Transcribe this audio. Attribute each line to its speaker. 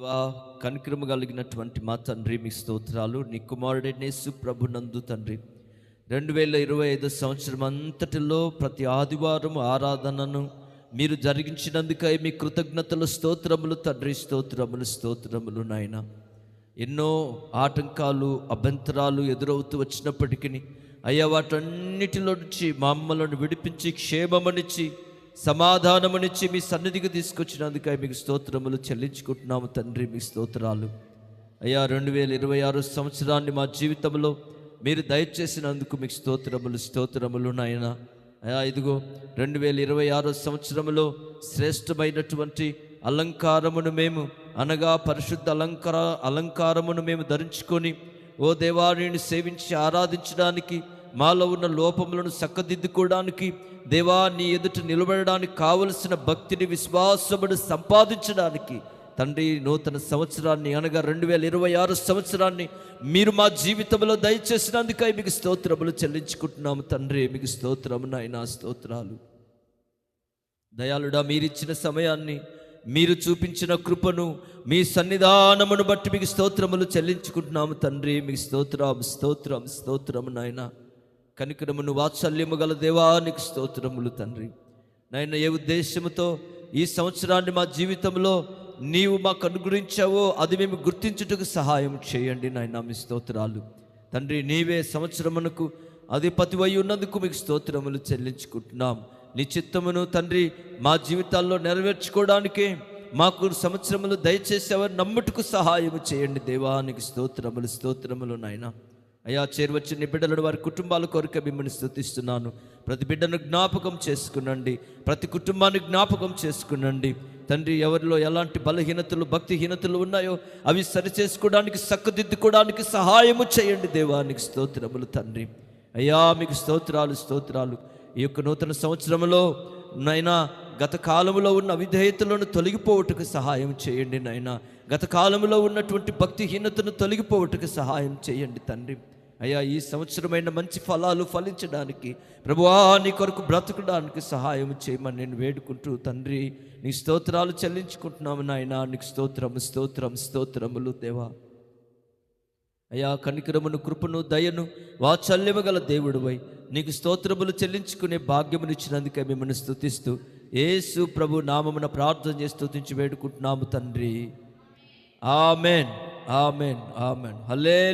Speaker 1: దేవా కనికరము కలిగినటువంటి మా తండ్రి మీ స్తోత్రాలు నీ కుమారుడనేసు ప్రభునందు తండ్రి. రెండు వేల ఇరవై ఐదు సంవత్సరం అంతటిలో ప్రతి ఆదివారం ఆరాధనను మీరు జరిగించినందుకై మీ కృతజ్ఞతలు స్తోత్రములు తండ్రి స్తోత్రములు స్తోత్రములు నాయన. ఎన్నో ఆటంకాలు అభ్యంతరాలు ఎదురవుతూ వచ్చినప్పటికీ అయ్యా వాటన్నిటిలో నుంచి మా అమ్మలను విడిపించి క్షేమమనిచ్చి సమాధానమునిచ్చి మీ సన్నిధికి తీసుకొచ్చినందుకై మీకు స్తోత్రములు చెల్లించుకుంటున్నాము తండ్రి మీ స్తోత్రాలు. అయ్యా రెండు వేల ఇరవై ఆరు సంవత్సరాన్ని మా జీవితంలో మీరు దయచేసినందుకు మీకు స్తోత్రములు స్తోత్రములు నాయన. అయ్యా ఇదిగో రెండు వేల ఇరవై ఆరో సంవత్సరంలో శ్రేష్టమైనటువంటి అలంకారమును మేము అనగా పరిశుద్ధ అలంకార అలంకారమును మేము ధరించుకొని ఓ దేవారిని సేవించి ఆరాధించడానికి మాలో ఉన్న లోపములను చక్కదిద్దుకోవడానికి దేవా నీ ఎదుట నిలబడడానికి కావలసిన భక్తిని విశ్వాసమును సంపాదించడానికి తండ్రి నూతన సంవత్సరాన్ని అనగా రెండు వేల ఇరవై ఆరు సంవత్సరాన్ని మీరు మా జీవితంలో దయచేసినందుకై మీకు స్తోత్రములు చెల్లించుకుంటున్నాము తండ్రి. మీకు స్తోత్రము నాయనా స్తోత్రాలు. దయాళుడా మీరిచ్చిన సమయాన్ని మీరు చూపించిన కృపను మీ సన్నిధానమును బట్టి మీకు స్తోత్రములు చెల్లించుకుంటున్నాము తండ్రి. మీకు స్తోత్రం స్తోత్రం స్తోత్రం నాయన. కనికరమును వాత్సల్యము గల దేవానికి స్తోత్రములు తండ్రి. నాయన ఏ ఉద్దేశ్యముతో ఈ సంవత్సరాన్ని మా జీవితంలో నీవు మాకు అనుగ్రహించావో అది మేము గుర్తించుటకు సహాయం చేయండి నాయన మీ స్తోత్రాలు. తండ్రి నీవే సంవత్సరమునకు అధిపతివై ఉన్నందుకు మీకు స్తోత్రములు చెల్లించుకుంటున్నాం. నీ చిత్తమును తండ్రి మా జీవితాల్లో నెరవేర్చుకోవడానికే మాకు సంవత్సరములు దయచేసేవారు నమ్ముటకు సహాయం చేయండి దేవానికి స్తోత్రములు స్తోత్రములు నాయన. అయ్యా చేరువచ్చిన బిడ్డలను వారి కుటుంబాల కొరకు మిమ్మల్ని స్థుతిస్తున్నాను. ప్రతి బిడ్డను జ్ఞాపకం చేసుకునండి. ప్రతి కుటుంబాన్ని జ్ఞాపకం చేసుకునండి. తండ్రి ఎవరిలో ఎలాంటి బలహీనతలు భక్తిహీనతలు ఉన్నాయో అవి సరిచేసుకోవడానికి సక్కుదిద్దుకోవడానికి సహాయము చేయండి దేవానికి స్తోత్రములు తండ్రి. అయ్యా మీకు స్తోత్రాలు స్తోత్రాలు. ఈ యొక్క నూతన సంవత్సరంలో నైనా గత కాలంలో ఉన్న అవిధేయతలను తొలగిపోవటకు సహాయం చేయండి నాయనా. గత కాలంలో ఉన్నటువంటి భక్తిహీనతను తొలగిపోవటకు సహాయం చేయండి తండ్రి. అయ్యా ఈ సంవత్సరమైన మంచి ఫలాలు ఫలించడానికి ప్రభువా నీ కొరకు బ్రతకడానికి సహాయం చేయమని నేను వేడుకుంటూ తండ్రి నీ స్తోత్రాలు చెల్లించుకుంటున్నాము నాయనా. నీకు స్తోత్రం స్తోత్రం స్తోత్రములు దేవా. అయ్యా కనికరమును కృపను దయను వాత్సల్యము గల దేవుడువై నీకు స్తోత్రములు చెల్లించుకునే భాగ్యమునిచ్చినందుకే మిమ్మల్ని స్థుతిస్తూ యేసు ప్రభు నామమున ప్రార్థన చేసి స్తుతించి వేడుకుంటున్నాము తండ్రి. ఆమెన్. ఆమెన్. ఆమెన్. హల్లే